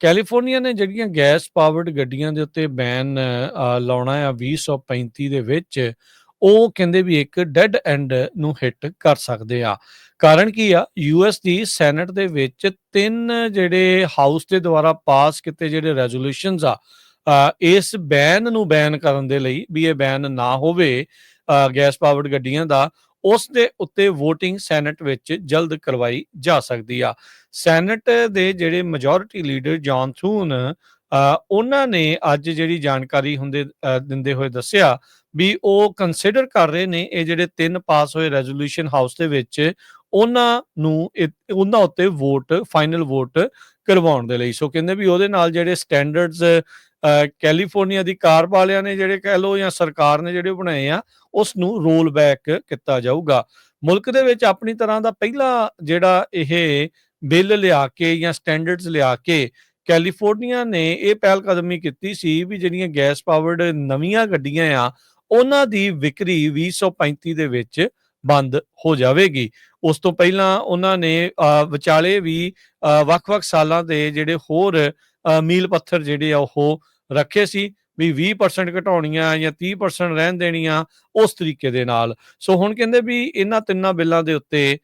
California ਨੇ ਜਿਹੜੀਆਂ gas powered ਗੱਡੀਆਂ ਦੇ ਉੱਤੇ ਬੈਨ ਲਾਉਣਾ ਆ 2035 ਦੇ ਵਿੱਚ, ਉਹ ਕਹਿੰਦੇ ਵੀ ਇੱਕ ਡੈਡ ਐਂਡ ਨੂੰ ਹਿੱਟ ਕਰ ਸਕਦੇ ਆ। ਕਾਰਨ ਕੀ ਆ? ਯੂਐਸ ਦੀ ਸੈਨੇਟ ਦੇ ਵਿੱਚ ਤਿੰਨ ਜਿਹੜੇ ਹਾਊਸ ਦੇ ਦੁਆਰਾ ਪਾਸ ਕੀਤੇ ਜਿਹੜੇ ਰੈਜ਼ੋਲੂਸ਼ਨਸ ਆ ਇਸ ਬੈਨ ਨੂੰ ਬੈਨ ਕਰਨ ਦੇ ਲਈ ਵੀ ਇਹ ਬੈਨ ਨਾ ਹੋਵੇ ਗੈਸ ਪਾਵਰਡ ਗੱਡੀਆਂ ਦਾ ਉਸ ਦੇ ਉੱਤੇ VOTING ਸੈਨੇਟ ਵਿੱਚ ਜਲਦ ਕਰਵਾਈ ਜਾ ਸਕਦੀ ਆ। ਸੈਨੇਟ ਦੇ ਜਿਹੜੇ ਮੈਜੋਰਿਟੀ ਲੀਡਰ ਜੌਨ ਥੂਨ ਉਹਨਾਂ ਨੇ ਅੱਜ ਜਿਹੜੀ ਜਾਣਕਾਰੀ ਹੁੰਦੇ ਦਿੰਦੇ ਹੋਏ ਦੱਸਿਆ ਵੀ ਉਹ ਕੰਸੀਡਰ ਕਰ ਰਹੇ ਨੇ ਇਹ ਜਿਹੜੇ ਤਿੰਨ ਪਾਸ ਹੋਏ ਰੈਜ਼ੋਲੂਸ਼ਨ ਹਾਊਸ ਦੇ ਵਿੱਚ, ਉਹਨਾਂ ਨੂੰ ਉਹਨਾਂ ਉੱਤੇ ਵੋਟ ਫਾਈਨਲ ਵੋਟ ਕਰਵਾਉਣ ਦੇ ਲਈ। ਸੋ ਕਹਿੰਦੇ ਵੀ ਉਹਦੇ ਨਾਲ ਜਿਹੜੇ ਸਟੈਂਡਰਡਸ ਕੈਲੀਫੋਰਨੀਆ ਦੀ ਕਾਰ ਵਾਲਿਆਂ ਨੇ ਜਿਹੜੇ ਕਹਿ ਲੋ ਜਾਂ ਸਰਕਾਰ ਨੇ ਜਿਹੜੇ ਬਣਾਏ ਆ ਉਸ ਨੂੰ ਰੋਲ ਬੈਕ ਕੀਤਾ ਜਾਊਗਾ। ਮੁਲਕ ਦੇ ਵਿੱਚ ਆਪਣੀ ਤਰ੍ਹਾਂ ਦਾ ਪਹਿਲਾ ਜਿਹੜਾ ਇਹ ਬਿੱਲ ਲਿਆ ਕੇ ਜਾਂ ਸਟੈਂਡਰਡਸ ਲਿਆ ਕੇ ਕੈਲੀਫੋਰਨੀਆ ਨੇ ਇਹ ਪਹਿਲ ਕਦਮੀ ਕੀਤੀ ਸੀ ਵੀ ਜਿਹੜੀਆਂ ਗੈਸ ਪਾਵਰਡ ਨਵੀਆਂ ਗੱਡੀਆਂ ਆ ਉਹਨਾਂ ਦੀ ਵਿਕਰੀ 2035 ਦੇ ਵਿੱਚ ਬੰਦ ਹੋ ਜਾਵੇਗੀ। ਉਸ ਤੋਂ ਪਹਿਲਾਂ ਉਹਨਾਂ ਨੇ ਅ, ਵਿਚਾਲੇ ਵੀ ਅ, ਵੱਖ-ਵੱਖ ਸਾਲਾਂ ਦੇ ਜਿਹੜੇ ਹੋਰ ਮੀਲ ਪੱਥਰ ਜਿਹੜੇ ਆ ਉਹ ਰੱਖੇ ਸੀ ਵੀ 20% ਘਟਾਉਣੀਆਂ ਜਾਂ 30% ਰਹਿਣ ਦੇਣੀਆਂ ਉਸ ਤਰੀਕੇ ਦੇ ਨਾਲ। ਸੋ ਹੁਣ ਕਹਿੰਦੇ ਵੀ ਇਹਨਾਂ ਤਿੰਨਾਂ ਬਿੱਲਾਂ ਦੇ ਉੱਤੇ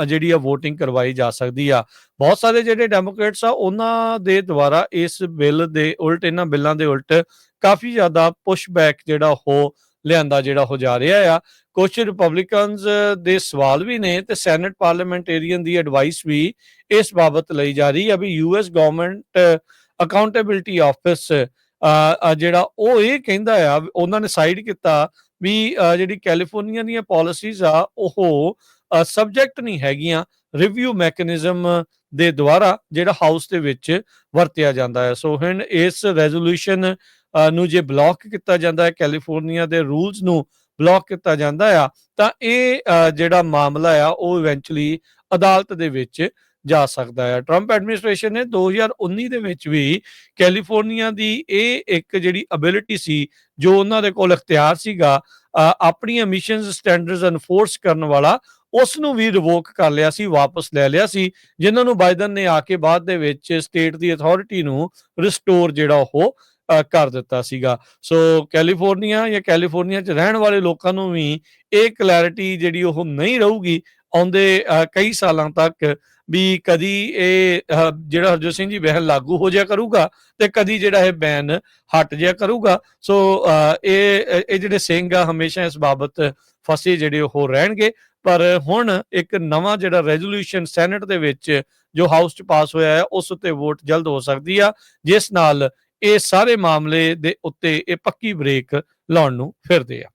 ਅ, ਜਿਹੜੀ ਆ VOTING ਕਰਵਾਈ ਜਾ ਸਕਦੀ ਆ। ਬਹੁਤ ਸਾਰੇ ਜਿਹੜੇ ਡੈਮੋਕ੍ਰੇਟਸ ਆ ਉਹਨਾਂ ਦੇ ਦੁਆਰਾ ਇਸ ਬਿੱਲ ਦੇ ਉਲਟ ਇਹਨਾਂ ਬਿੱਲਾਂ ਦੇ ਉਲਟ ਕਾਫੀ ਜ਼ਿਆਦਾ ਪੁਸ਼ਬੈਕ ਜਿਹੜਾ ਉਹ ਲਿਆਂਦਾ ਜਿਹੜਾ ਉਹ ਜਾ ਰਿਹਾ ਆ। ਕੁਝ ਰਿਪਬਲਿਕਨਸ ਦੇ ਸਵਾਲ ਵੀ ਨੇ ਤੇ ਸੈਨੇਟ ਪਾਰਲੀਮੈਂਟੇਰੀਅਨ ਦੀ ਐਡਵਾਈਸ ਵੀ ਇਸ ਬਾਬਤ ਲਈ ਜਾ ਰਹੀ ਆ ਵੀ ਯੂਐਸ ਗਵਰਨਮੈਂਟ ਅਕਾਊਂਟੇਬਿਲਟੀ ਆਫਿਸ ਜਿਹੜਾ ਉਹ ਇਹ ਕਹਿੰਦਾ ਆ, ਉਹਨਾਂ ਨੇ ਸਾਈਡ ਕੀਤਾ ਵੀ ਜਿਹੜੀ ਕੈਲੀਫੋਰਨੀਆ ਦੀਆਂ ਪਾਲਿਸੀਜ਼ ਆ, ਉਹ ਸਬਜੈਕਟ ਨਹੀਂ ਹੈਗੀਆਂ ਰਿਵਿਊ ਮੈਕੈਨਿਜ਼ਮ ਦੇ ਦੁਆਰਾ ਜਿਹੜਾ ਹਾਊਸ ਦੇ ਵਿੱਚ ਵਰਤਿਆ ਜਾਂਦਾ ਹੈ ਸੋ ਹੁਣ ਇਸ ਰੈਜ਼ੋਲੂਸ਼ਨ ਨੂੰ ਜੇ ਬਲੌਕ ਕੀਤਾ ਜਾਂਦਾ ਹੈ ਕੈਲੀਫੋਰਨੀਆ ਦੇ ਰੂਲਸ ਨੂੰ ਬਲੌਕ ਕੀਤਾ ਜਾਂਦਾ ਆ, ਤਾਂ ਇਹ ਜਿਹੜਾ ਮਾਮਲਾ ਆ, ਉਹ ਇਵੈਂਚੁਅਲੀ ਅਦਾਲਤ ਦੇ ਵਿੱਚ ਜਾ ਸਕਦਾ ਹੈ ਟਰੰਪ ਐਡਮਿਨਿਸਟ੍ਰੇਸ਼ਨ ਨੇ 2019 ਦੇ ਵਿੱਚ ਵੀ ਕੈਲੀਫੋਰਨੀਆ ਦੀ ਇਹ ਇੱਕ ਜਿਹੜੀ ਅਬਿਲਿਟੀ ਸੀ, ਜੋ ਉਹਨਾਂ ਦੇ ਕੋਲ ਇਖਤਿਆਰ ਸੀਗਾ ਆਪਣੀਆਂ ਆਪਣੀ ਐਮਿਸ਼ਨਸ ਸਟੈਂਡਰਡਸ ਐਨਫੋਰਸ ਕਰਨ ਵਾਲਾ ਉਸ ਨੂੰ ਵੀ ਰਿਵੋਕ ਕਰ ਲਿਆ ਸੀ, ਵਾਪਸ ਲੈ ਲਿਆ ਸੀ, ਜਿਨ੍ਹਾਂ ਨੂੰ ਬਾਈਡਨ ਨੇ ਆ ਕੇ ਬਾਅਦ ਦੇ ਵਿੱਚ ਸਟੇਟ ਦੀ ਅਥਾਰਟੀ ਨੂੰ ਰਿਸਟੋਰ ਜਿਹੜਾ ਉਹ ਕਰ ਦਿੱਤਾ ਸੀਗਾ। ਸੋ ਕੈਲੀਫੋਰਨੀਆ ਜਾਂ ਕੈਲੀਫੋਰਨੀਆ 'ਚ ਰਹਿਣ ਵਾਲੇ ਲੋਕਾਂ ਨੂੰ ਵੀ ਇਹ ਕਲੈਰਿਟੀ ਜਿਹੜੀ ਉਹ ਨਹੀਂ ਰਹੂਗੀ ਆਉਂਦੇ ਕਈ ਸਾਲਾਂ ਤੱਕ ਵੀ ਕਦੀ ਇਹ ਜਿਹੜਾ ਹਰਜੋਤ ਸਿੰਘ ਜੀ ਬਹਿਨ ਲਾਗੂ ਹੋ ਜਾਇਆ ਕਰੂਗਾ ਤੇ ਕਦੀ ਜਿਹੜਾ ਇਹ ਬੈਨ ਹਟ ਜਾਇਆ ਕਰੂਗਾ। ਸੋ ਅ, ਇਹ ਇਹ ਜਿਹੜੇ ਸਿੰਘ ਆ ਹਮੇਸ਼ਾ ਇਸ ਬਾਬਤ ਫਸੇ ਜਿਹੜੇ ਉਹ ਰਹਿਣਗੇ। ਪਰ ਹੁਣ ਇੱਕ ਨਵਾਂ ਜਿਹੜਾ ਰੈਜ਼ੋਲੂਸ਼ਨ ਸੈਨੇਟ ਦੇ ਵਿੱਚ ਜੋ ਹਾਊਸ 'ਚ ਪਾਸ ਹੋਇਆ ਹੈ ਉਸ ਉੱਤੇ ਵੋਟ ਜਲਦ ਹੋ ਸਕਦੀ ਆ ਜਿਸ ਨਾਲ ਇਹ ਸਾਰੇ ਮਾਮਲੇ ਦੇ ਉੱਤੇ ਇਹ ਪੱਕੀ ਬ੍ਰੇਕ ਲਾਉਣ ਨੂੰ ਫਿਰਦੇ ਆ।